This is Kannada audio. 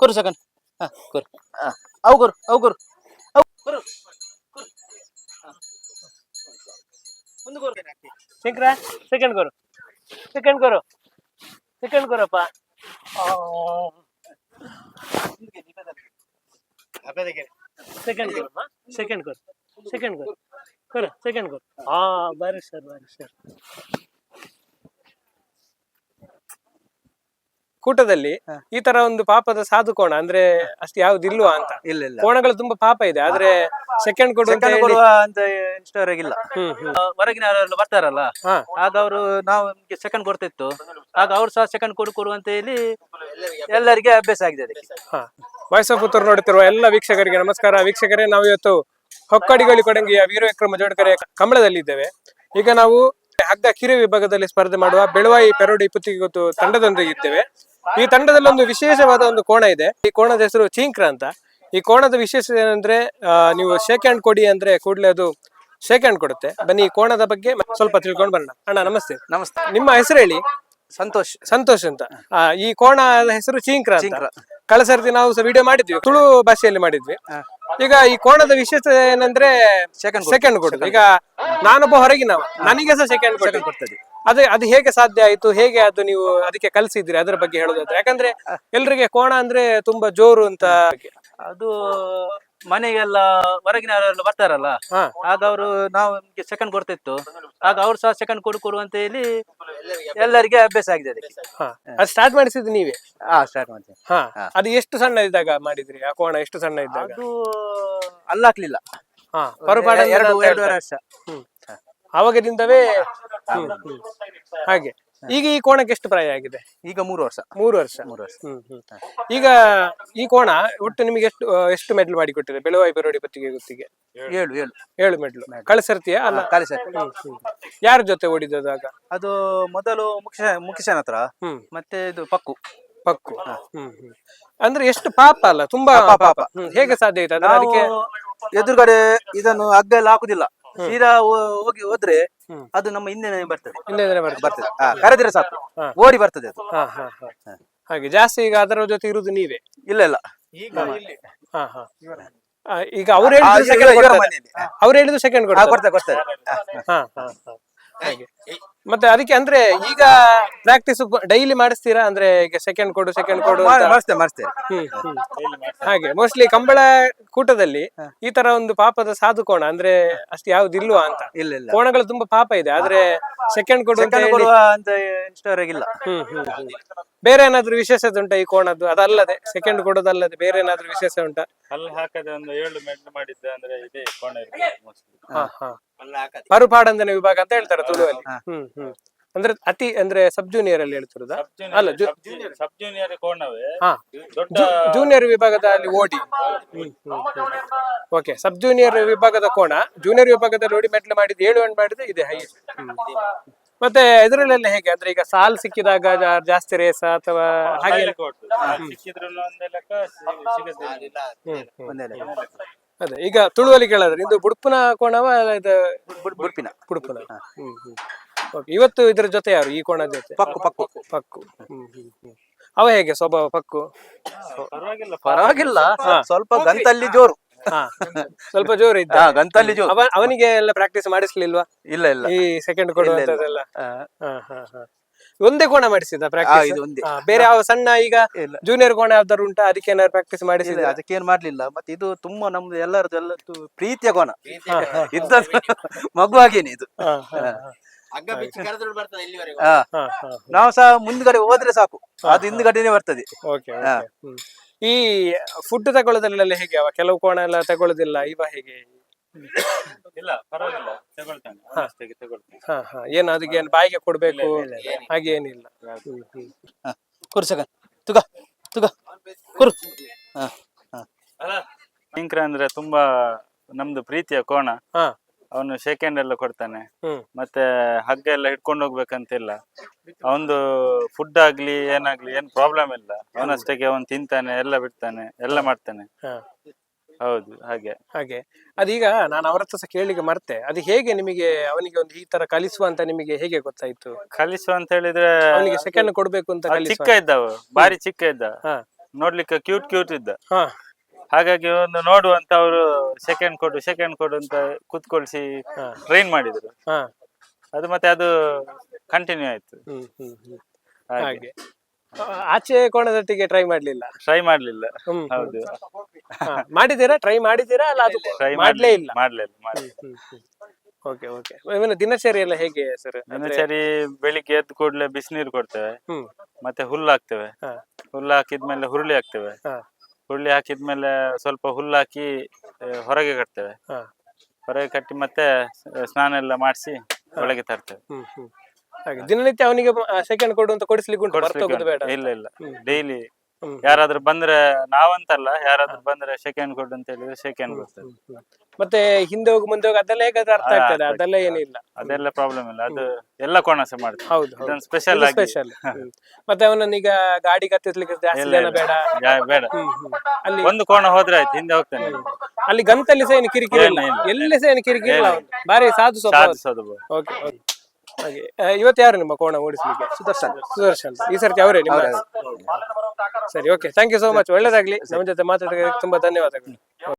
ಕೊರು ಸಕನ್ ಹಾ ಕೊರು. ಹಾ. ಅವು ಕೊರು ಅವು ಕೊರು. ಅವು ಕೊರು. ಒಂದು ಕೊರು. ಶಂಕರ ಸೆಕೆಂಡ್ ಕೊರು. ಸೆಕೆಂಡ್ ಕೊರು. ಸೆಕೆಂಡ್ ಕೊರಪ್ಪ. ಸೆಕೆಂಡ್ ಕೊರಪ್ಪ. ಸೆಕೆಂಡ್ ಕೊರು. ಸೆಕೆಂಡ್ ಕೊರು. ಕೊರು ಸೆಕೆಂಡ್ ಕೊರು. ಹಾ ಬಾರಿ ಸರ್ ಬಾರಿ ಸರ್ ಕೂಟದಲ್ಲಿ ಈ ತರ ಒಂದು ಪಾಪದ ಸಾಧು ಕೋಣ ಅಂದ್ರೆ ಅಷ್ಟು ಯಾವ್ದಿಲ್ವಾ ಅಂತ. ಇಲ್ಲ ಇಲ್ಲ. ಕೋಣಗಳು ತುಂಬಾ ಪಾಪ ಇದೆ ಆದ್ರೆ ಸೆಕೆಂಡ್ ಕೊಡು ಅಂತ ಸೆಕೆಂಡ್ ಹೇಳಿ- ಕೊಡುವ ಅಂತ ಇಷ್ಟವರೆಗಿಲ್ಲ ಹ್ಮ್ ಹ್ಮ್. ಹೊರಗಿನವರೆಲ್ಲ ಬರ್ತಾರಲ್ಲ? ಹಾ. ಆಗ ಅವರು ನಾವು ನಮ್ಗೆ ಸೆಕೆಂಡ್ ಕೊಡ್ತಿತ್ತು. ಆಗ ಅವ್ರು ಸಹ ಸೆಕೆಂಡ್ ಕೊಡು ಕೊಡು ಅಂತ ಹೇಳಿ ಎಲ್ಲರಿಗೆ ಅಭ್ಯಾಸ ಆಗಿದೆ ಅದಕ್ಕೆ. ಹಾ. ವಾಯ್ಸ್ ಆಫ್ ಉತ್ತರ ನೋಡುತ್ತಿರುವ ಎಲ್ಲ ವೀಕ್ಷಕರಿಗೆ ನಮಸ್ಕಾರ. ವೀಕ್ಷಕರೇ ನಾವು ಇವತ್ತು ಹೊಕ್ಕಡಿಗಳಿ ಕೊಡಂಗಿಯ ವೀರವಿಕ್ರಮ ಕಂಬಳದಲ್ಲಿ ಕಮಲದಲ್ಲಿದ್ದೇವೆ. ಈಗ ನಾವು ಹಗ್ಗ ಕಿರು ವಿಭಾಗದಲ್ಲಿ ಸ್ಪರ್ಧೆ ಮಾಡುವ ಬೆಳವಾಯಿ ಪೆರೋಡಿ ಪುತ್ತಿಗೆ ಗೊತ್ತು ತಂಡದೊಂದಿಗೆ ಇದ್ದೇವೆ. ಈ ತಂಡದಲ್ಲಿ ಒಂದು ವಿಶೇಷವಾದ ಒಂದು ಕೋಣ ಇದೆ. ಈ ಕೋಣದ ಹೆಸರು ಚೀಂಕ್ರ ಅಂತ. ಈ ಕೋಣದ ವಿಶೇಷ ಏನಂದ್ರೆ ನೀವು ಶೇಕ್ ಹ್ಯಾಂಡ್ ಕೊಡಿ ಅಂದ್ರೆ ಕೂಡಲೇ ಅದು ಶೇಕ್ ಹ್ಯಾಂಡ್ ಕೊಡುತ್ತೆ. ಬನ್ನಿ ಈ ಕೋಣದ ಬಗ್ಗೆ ಸ್ವಲ್ಪ ತಿಳ್ಕೊಂಡು ಬರೋಣ. ಅಣ್ಣ ನಮಸ್ತೆ. ನಮಸ್ತೆ. ನಿಮ್ಮ ಹೆಸರು ಹೇಳಿ? ಸಂತೋಷ್. ಸಂತೋಷ್ ಅಂತ. ಆ, ಈ ಕೋಣದ ಹೆಸರು ಚೀಂಕ್ರ ಅಂತ. ಕಳೆದ ಸರ್ತಿ ನಾವು ಸಹ ವಿಡಿಯೋ ಮಾಡಿದ್ವಿ. ತುಳು ಭಾಷೆಯಲ್ಲಿ ಮಾಡಿದ್ವಿ. ಈಗ ಈ ಕೋಣದ ವಿಶೇಷ ಏನಂದ್ರೆ. ಸೆಕೆಂಡ್ ಕೊಡುದು. ಈಗ ನಾನೊಬ್ಬ ಹೊರಗಿನವ. ನನಗೆ ಸಹ ಸೆಕೆಂಡ್ ಕೊಡ್ತದೆ. ಅದೇ ಅದು ಹೇಗೆ ಸಾಧ್ಯ ಆಯ್ತು? ಹೇಗೆ ಅದು ನೀವು ಅದಕ್ಕೆ ಕಲಿಸಿದ್ರಿ ಅದರ ಬಗ್ಗೆ ಹೇಳೋದಾದ್ರೆ? ಯಾಕಂದ್ರೆ ಎಲ್ರಿಗೆ ಕೋಣ ಅಂದ್ರೆ ತುಂಬಾ ಜೋರು ಅಂತ ಅದು ಮನೆಗೆಲ್ಲ ಹೊರಗಿನವರೆಲ್ಲ ಬರ್ತಾರಲ್ಲ? ಆಗ ಅವರು ನಾವು ನಮ್ಗೆ ಸೆಕೆಂಡ್ ಕೊಡ್ತಿತ್ತು. ಆಗ ಅವ್ರು ಸಹ ಸೆಕೆಂಡ್ ಕೊಡು ಕೊಡು ಅಂತ ಹೇಳಿ ಎಲ್ಲರಿಗೆ ಅಭ್ಯಾಸ ಆಗಿದೆ ಅದಕ್ಕೆ. ಅದು ಸ್ಟಾರ್ಟ್ ಮಾಡಿಸಿದ್ದು ನೀವೇ? ಹಾ ಸ್ಟಾರ್ಟ್ ಮಾಡ್ತೀನಿ ಹಾ. ಹಾ. ಅದು ಎಷ್ಟು ಸಣ್ಣ ಇದ್ದಾಗ ಮಾಡಿದ್ರಿ? ಆ ಕೋಣ ಎಷ್ಟು ಸಣ್ಣ ಇದ್ದಾಗ? ಅದು ಅಲ್ಲಾಕ್ಲಿಲ್ಲ. ಹಾ ಪರುಪಾಡ ಎರಡು ಎರಡೂವರೆ ವರ್ಷ. ಹ್ಮ್. ಆವಾಗಿನಿಂದವೇ ಹ್ಮ್, ಹ್ಮ್. ಹಾಗೆ. ಈಗ ಈ ಕೋಣಕ್ಕೆ ಎಷ್ಟು ಪ್ರಾಯ ಆಗಿದೆ? ಈಗ ಮೂರು ವರ್ಷ. ಮೂರು ವರ್ಷ. ಮೂರು ವರ್ಷ. ಹ್ಮ್ ಹ್ಮ್. ಈಗ ಈ ಕೋಣ ಒಟ್ಟು ನಿಮಗೆ ಎಷ್ಟು ಎಷ್ಟು ಮೆಡ್ಲು ಮಾಡಿ ಕೊಟ್ಟಿದೆ ಬೆಳವಾಯಿ ಬೆರೋಡಿ ಪತ್ತಿಗೆ ಗೊತ್ತಿಗೆ? ಏಳು ಏಳು. ಏಳು ಮೆಡ್ಲು. ಕಳಿಸಿರ್ತೀಯ ಅಲ್ಲ. ಕಳಿಸ. ಯಾರ ಜೊತೆ ಓಡಿದಾಗ ಅದು ಮೊದಲು ಮುಖ್ಯ ಮುಖ್ಯಶನ ಹತ್ರ. ಹ್ಮ್. ಮತ್ತೆ ಇದು ಪಕ್ಕು. ಪಕ್ಕು. ಹ್ಮ್ ಹ್ಮ್. ಅಂದ್ರೆ ಎಷ್ಟು ಪಾಪ ಅಲ್ಲ ತುಂಬಾ ಪಾಪ. ಹೇಗೆ ಸಾಧ್ಯ ಆಯ್ತು? ಅದಕ್ಕೆ ಎದುರುಗಡೆ ಇದನ್ನು ಹಗ್ಗ ಎಲ್ಲ ಹಾಕುದಿಲ್ಲ. ಸೀದಾ ಹೋಗಿ ಹೋದ್ರೆ ಅದು ನಮ್ಮ ಹಿಂದೆ ಬರ್ತದೆ. ಬರ್ತದೆ. ಹಾ, ಕರೆದ್ರೆ ಸಾಕು. ಹಾ. ಓಡಿ ಬರ್ತದೆ ಅದು. ಹಾ ಹಾ ಹಾ. ಹಾಗೆ ಜಾಸ್ತಿ ಈಗ ಅದರ ಜೊತೆ ಇರುದು ನೀವೇ? ಇಲ್ಲ ಇಲ್ಲ. ಹಾ ಹಾ. ಆ, ಈಗ ಅವ್ರು ಆ, ಹೇಳಿದ್ರು ಇವರ- ಸೆಕೆಂಡ್ ಇವರ ಕೊಡ್ತಾರೆ. ಮನೆಯಲ್ಲಿ. ಅವ್ರು ಹೇಳಿದ್ರು ಸೆಕೆಂಡ್ ಹಾ, ಕೊಡ್ತಾರೆ. ಕೊಡ್ತಾರೆ ಕೊಡ್ತಾರೆ. ಹಾ, ಹಾ ಹಾ. ಹಾ ಹಾಗೆ ಮತ್ತೆ ಅದಕ್ಕೆ ಅಂದ್ರೆ ಈಗ ಪ್ರಾಕ್ಟೀಸ್ ಡೈಲಿ ಮಾಡಿಸ್ತೀರಾ? ಅಂದ್ರೆ ಈಗ ಸೆಕೆಂಡ್ ಕೊಡು ಸೆಕೆಂಡ್ ಕೊಡು ಅಂತ? ಮಾಡಿಸ್ತೇವೆ ಮಾಡಿಸ್ತೇವೆ ಹ್ಮ್, ಹ್ಮ್. ಹಾಗೆ ಮೋಸ್ಟ್ಲಿ ಕಂಬಳ ಕೂಟದಲ್ಲಿ ಈ ತರ ಒಂದು ಪಾಪದ ಸಾಧು ಕೋಣ ಅಂದ್ರೆ ಅಷ್ಟು ಯಾವ್ದಿಲ್ವಾ ಅಂತ? ಇಲ್ಲ ಇಲ್ಲ. ಕೋಣಗಳು ತುಂಬಾ ಪಾಪ ಇದೆ ಆದ್ರೆ ಸೆಕೆಂಡ್ ಕೊಡು ಅಂತ ಸೆಕೆಂಡ್ ಹೇಳಿ ಕೊಡುವ ಅಂತ ಇಷ್ಟವರೆಗಿಲ್ಲ ಹ್ಮ್ ಹ್ಮ್ ಹ್ಮ್. ಬೇರೆ ಏನಾದ್ರು ವಿಶೇಷತೆ ಉಂಟಾ ಈ ಕೋಣದ್ದು? ಅದಲ್ಲದೆ ಸೆಕೆಂಡ್ ಕೊಡೋದಲ್ಲದೆ ಬೇರೆ ಏನಾದ್ರೂ ವಿಶೇಷ ಉಂಟಾ? ಅಲ್ಲಿ ಹಾಕದೆ ಒಂದು ಏಳು ಮೆಟ್ಲು ಮಾಡಿದ್ದೆ ಅಂದ್ರೆ ಇದೇ ಕೋಣ ಇರ್ಬೋದು mostly. ಹಾ ಹಾ. ಮರುಪಾಡಂದನೆ ವಿಭಾಗ ಅಂತ ಹೇಳ್ತಾರೆ ತುಳುವಲ್ಲಿ. ಹ್ಮ್ ಹ್ಮ್. ಅಂದ್ರೆ ಅತಿ ಅಂದ್ರೆ ಸಬ್ ಜೂನಿಯರ್ ಅಲ್ಲಿ ಹೇಳ್ತಿರೋದ? ಅಲ್ಲ, ಸಬ್ ಜೂನಿಯರ್ ಜೂನಿಯರ್ ವಿಭಾಗದ junior ಕೋಣವೇ. ದೊಡ್ಡ ಜೂನಿಯರ್ ವಿಭಾಗದಲ್ಲಿ ಓಡಿ. ಓಕೆ ಸಬ್ ಜೂನಿಯರ್ ವಿಭಾಗದ ಕೋಣ. ಜೂನಿಯರ್ ವಿಭಾಗದಲ್ಲಿ ಓಡಿ ಮೆಟ್ಲು ಮಾಡಿದ್ದು ಏಳು ಎಂಟು ಮಾಡಿದ್ರೆ ಇದೆ ಹೈ ಮತ್ತೆ ಇದರಲ್ಲೆಲ್ಲ ಹೇಗೆ? ಅಂದ್ರೆ ಈಗ ಸಾಲ್ ಸಿಕ್ಕಿದಾಗ ಜಾಸ್ತಿ ರೇಸ ಅಥವಾ ಹಾಗೆ ಅದೇ ಈಗ ತುಳುವಲ್ಲಿ ಕೇಳಿದ್ರೆ ಇದು ಬುಡ್ಪುನ ಕೋಣವ ಅಲ್ಲ ಇದು ಬುಡ್- ಬುಡ್ಪಿನ. ಬುಡ್ಪುನ? ಹ್ಮ್ ಹ್ಮ್. Okay, ಇವತ್ತು ಇದ್ರ ಜೊತೆ ಯಾರು ಈ ಕೋಣ ಜೊತೆ? ಪಕ್ಕು ಪಕ್ಕು. ಪಕ್ಕು. ಹ್ಮ್ ಹ್ಮ್ ಹ್ಮ್. ಅವ ಹೇಗೆ ಸ್ವಭಾವ ಪಕ್ಕು? ಪರವಾಗಿಲ್ಲ ಪರವಾಗಿಲ್ಲ. ಸ್ವಲ್ಪ ಗಂತಲ್ಲಿ ಜೋರು. ಹಾ ಸ್ವಲ್ಪ ಜೋರು ಇದ್ದ. ಹಾ ಗಂತಲ್ಲಿ ಜೋರು. ಅವ ಅವನಿಗೆ ಎಲ್ಲ ಪ್ರಾಕ್ಟೀಸ್ ಮಾಡಿಸ್ಲಿಲ್ವಾ? ಇಲ್ಲ ಇಲ್ಲ. ಈ ಸೆಕೆಂಡ್ ಕೊಡುವಂತದ್ದೆಲ್ಲ? ಹಾ ಹಾ ಹಾ. ಒಂದೇ ಕೋಣ ಮಾಡಿಸಿದ ಪ್ರಾಕ್ಟೀಸ್ ಇದು ಒಂದೇ. ಬೇರೆ ಯಾವ ಸಣ್ಣ ಈಗ ಇಲ್ಲ. ಜೂನಿಯರ್ ಕೋಣ ಯಾವ್ದಾದ್ರು ಉಂಟಾ? ಅದಕ್ಕೆ ಏನಾದ್ರು ಪ್ರಾಕ್ಟೀಸ್ ಮಾಡಿಸಿದ ಅದಕ್ಕೇನ್ ಮಾಡ್ಲಿಲ್ಲ. ಮತ್ತೆ ಇದು ತುಂಬಾ ನಮ್ದು ಎಲ್ಲರದ್ದು ಎಲ್ಲದ್ದು ಪ್ರೀತಿಯ ಕೋಣ. ಇದ್ದ ಮಗುವಾಗೇನೆ ಇದು. ಹಗ್ಗ ಬಿಚ್ಚಿ ಕರೆದ್ರು ಬರ್ತದೆ ಇಲ್ಲಿವರೆಗೂ. ಹಾ. ಹಾ, ಹಾ. ನಾವು ಸಹ ಮುಂದ್ಗಡೆ ಹೋದ್ರೆ ಸಾಕು. ಅದು ಹಿಂದ್ಗಡೆನೆ ಬರ್ತದೆ. ಓಕೆ ಹಾ. ಈ ಫುಡ್ ತಗೊಳ್ಳೋದ್ರಲ್ಲೆಲ್ಲ ಹೇಗೆ ಅವ? ಕೆಲವು ಕೋಣ ಎಲ್ಲ ತಗೊಳ್ಳೋದಿಲ್ಲ. ಇವ ಹೇಗೆ? ಇಲ್ಲ ಪರವಾಗಿಲ್ಲ. ತಗೊಳ್ತಾನೆ ಅಷ್ಟೇ ತಗೊಳ್ತಾನೆ. ಹಾ ಹಾ. ಏನು ಅದಕ್ಕೆ ಏನು ಬಾಯಿಗೆ ಕೊಡ್ಬೇಕು? ಹಾಗೆ ಏನಿಲ್ಲ. ಹ್ಮ್, ಹ್ಮ್. ಕೊರು ತುಗ ತುಗ ಕುರು. ಹಾ ಅಂದ್ರೆ ತುಂಬಾ ನಮ್ದು ಪ್ರೀತಿಯ ಕೋಣ. ಹಾ. ಅವನು ಹ್ಯಾಂಡ್ ಎಲ್ಲ ಕೊಡ್ತಾನೆ. ಹ್ಮ್. ಮತ್ತೆ ಹಗ್ಗ ಎಲ್ಲ ಹಿಡ್ಕೊಂಡು ಹೋಗ್ಬೇಕಂತಿಲ್ಲ. ಅವನು ಫುಡ್ ಆಗ್ಲಿ ಏನಾಗ್ಲಿ ಏನ್ ಪ್ರಾಬ್ಲಮ್ ಇಲ್ಲ. ಅವನಷ್ಟಕ್ಕೆ ಅವನ್ ತಿಂತಾನೆ ಎಲ್ಲ ಬಿಡ್ತಾನೆ ಎಲ್ಲ ಮಾಡ್ತಾನೆ. ಹಾ. ಹೌದು ಹಾಗೆ. ಹಾಗೆ. ಅದೀಗ ನಾನು ಅವರ ಹತ್ರ ಸಹ ಕೇಳಿಗೆ ಮರ್ತೆ. ಅದು ಹೇಗೆ ನಿಮಗೆ ಅವನಿಗೆ ಒಂದು ಈ ತರ ಕಲಿಸುವ ಅಂತ ನಿಮಗೆ ಹೇಗೆ ಗೊತ್ತಾಯ್ತು? ಕಲಿಸು ಅಂತ ಹೇಳಿದ್ರೆ ಅವನಿಗೆ ಸೆಕೆಂಡ್ ಕೊಡ್ಬೇಕು ಅಂತ ಕಲಿಸುವ. ಚಿಕ್ಕ ಇದ್ದವ ಬಾರಿ ಚಿಕ್ಕ ಇದ್ದ. ಹಾ. ನೋಡ್ಲಿಕ್ಕೆ ಕ್ಯೂಟ್ ಕ್ಯೂಟ್ ಇದ್ದ. ಹಾ. ಹಾಗಾಗಿ ಒಂದು ನೋಡುವಂತ ಅವರು ಸೆಕೆಂಡ್ ಕೊಡು ಸೆಕೆಂಡ್ ಕೊಡು ಅಂತ ಕುತ್ಕೊಳ್ಸಿ ಹಾ. ಟ್ರೈನ್ ಮಾಡಿದ್ರು. ಹಾ. ಅದು ಮತ್ತೆ ಅದು ಕಂಟಿನ್ಯೂ ಆಯ್ತು. ಹ್ಮ್ ಹ್ಮ್ ಹ್ಮ್. ಹಾಗೆ. ಆಚೆ ಕೋಣದೊಟ್ಟಿಗೆ ಟ್ರೈ ಮಾಡ್ಲಿಲ್ಲ. ಟ್ರೈ ಮಾಡ್ಲಿಲ್ಲ. ಹ್ಮ್ ಹೌದು. ಹಾ, ಮಾಡಿದ್ದೀರಾ? ಟ್ರೈ ಮಾಡಿದ್ದೀರಾ? ಅಲ್ಲ ಅದು ಟ್ರೈ ಮಾಡ್ಲೇ ಇಲ್ಲ. ಮಾಡ್ಲಿಲ್ಲ ಮಾಡ್ಲಿಲ್ಲ ಓಕೆ ಓಕೆ. ಇವನ ದಿನಚರಿ ಎಲ್ಲ ಹೇಗೆ ಸರ್? ದಿನಚರಿ ಬೆಳಿಗ್ಗೆ ಎದ್ದು ಕೂಡಲೇ ಬಿಸಿನೀರು ಕೊಡ್ತೇವೆ. ಹ್ಮ್. ಮತ್ತೆ ಹುಲ್ಲು ಹಾಕ್ತೇವೆ. ಹಾ. ಹುಲ್ಲು ಹಾಕಿದ್ಮೇಲೆ ಹುರುಳಿ ಹಾಕ್ತೇವೆ. ಹಾ. ಹುರುಳಿ ಹಾಕಿದ್ಮೇಲೆ ಸ್ವಲ್ಪ ಹುಲ್ಲು ಹಾಕಿ ಆ, ಹೊರಗೆ ಕಟ್ತೇವೆ. ಹಾ. ಹೊರಗೆ ಕಟ್ಟಿ ಮತ್ತೆ ಸ್ನಾನ ಎಲ್ಲ ಮಾಡಿಸಿ ಒಳಗೆ ತರ್ತೇವೆ. ಹ್ಮ್ ಹ್ಮ್. ಹಾಗೆ. ದಿನನಿತ್ಯ ಅವನಿಗೆ ಸೆಕೆಂಡ್ ಕೊಡು ಅಂತ ಕೊಡಿಸ್ಲಿಕ್ಕೆ ಉಂಟು ಕೊಡಿಸ್ಲಿಕ್ಕೆ ಬರ್ತೋಗುದು ಬೇಡ ಇಲ್ಲ ಇಲ್ಲ. ಡೈಲಿ ಹ್ಮ್. ಯಾರಾದ್ರೂ ಬಂದ್ರೆ ನಾವಂತಲ್ಲ ಯಾರಾದ್ರೂ ಬಂದ್ರೆ ಸೆಕೆಂಡ್ ಕೊಡು ಅಂತ ಹೇಳಿದ್ರೆ ಸೆಕೆಂಡ್ ಹ್ಮ್. ಮತ್ತೆ ಹಿಂದೆ ಹೋಗಿ ಮುಂದೆ ಹೋಗಿ ಅದೆಲ್ಲ ಹೇಗಾದ್ರೆ ಅರ್ಥ ಆಗ್ತದೆ ಅದೆಲ್ಲ ಏನಿಲ್ಲ. ಅದೆಲ್ಲ ಪ್ರಾಬ್ಲಮ್ ಇಲ್ಲ. ಅದು ಎಲ್ಲ ಕೋಣಸ ಮಾಡ್ತಾರೆ ಹೌದು ಹೌದು. ಇದೊಂದು ಸ್ಪೆಷಲ್ ಆಗಿ. ಸ್ಪೆಷಲ್ ಮತ್ತೆ ಅವನನ್ನೀಗ ಗಾಡಿ ಕತ್ತಿಸ್ಲಿಕ್ಕೆ ಜಾಸ್ತಿ ಇಲ್ಲ, ಜನ ಇಲ್ಲ. ಬೇಡ. ಯಾ- ಬೇಡ. ಹ್ಮ್, ಹ್ಮ್. ಅಲ್ಲಿ ಒಂದು ಕೋಣ ಹೋದ್ರೆ ಆಯ್ತು ಹಿಂದೆ ಹೋಗ್ತಾನೆ. ಅಲ್ಲಿ ಗಂತಲ್ಲಿ ಸಹ ಏನು ಕಿರಿಕಿರಿ ಇಲ್ಲ. ಎಲ್ಲಿ ಸಹ ಏನು ಕಿರಿಕಿರಿ ಇಲ್ಲ ಅವ್ನು. ಬಾರಿ ಸಾಧು ಸ್ವಭಾವ. ಸಾಧು ಸಾಧು ಓಕೆ. ಹಾಗೆ. ಆ, ಇವತ್ತು ಯಾರು ನಿಮ್ಮ ಕೋಣ ಓಡಿಸ್ಲಿಕ್ಕೆ? ಸುದರ್ಶನ್. ಸುದರ್ಶನ್. ಈ ಸರ್ತಿ ಅವರೇ ನಿಮ್ಮ ಸರಿ okay thank you so much ಒಳ್ಳೇದಾಗ್ಲಿ. ನಮ್ಮ ಜೊತೆ ಮಾತಾಡೋದಕ್ಕೆ ತುಂಬಾ ಧನ್ಯವಾದಗಳು.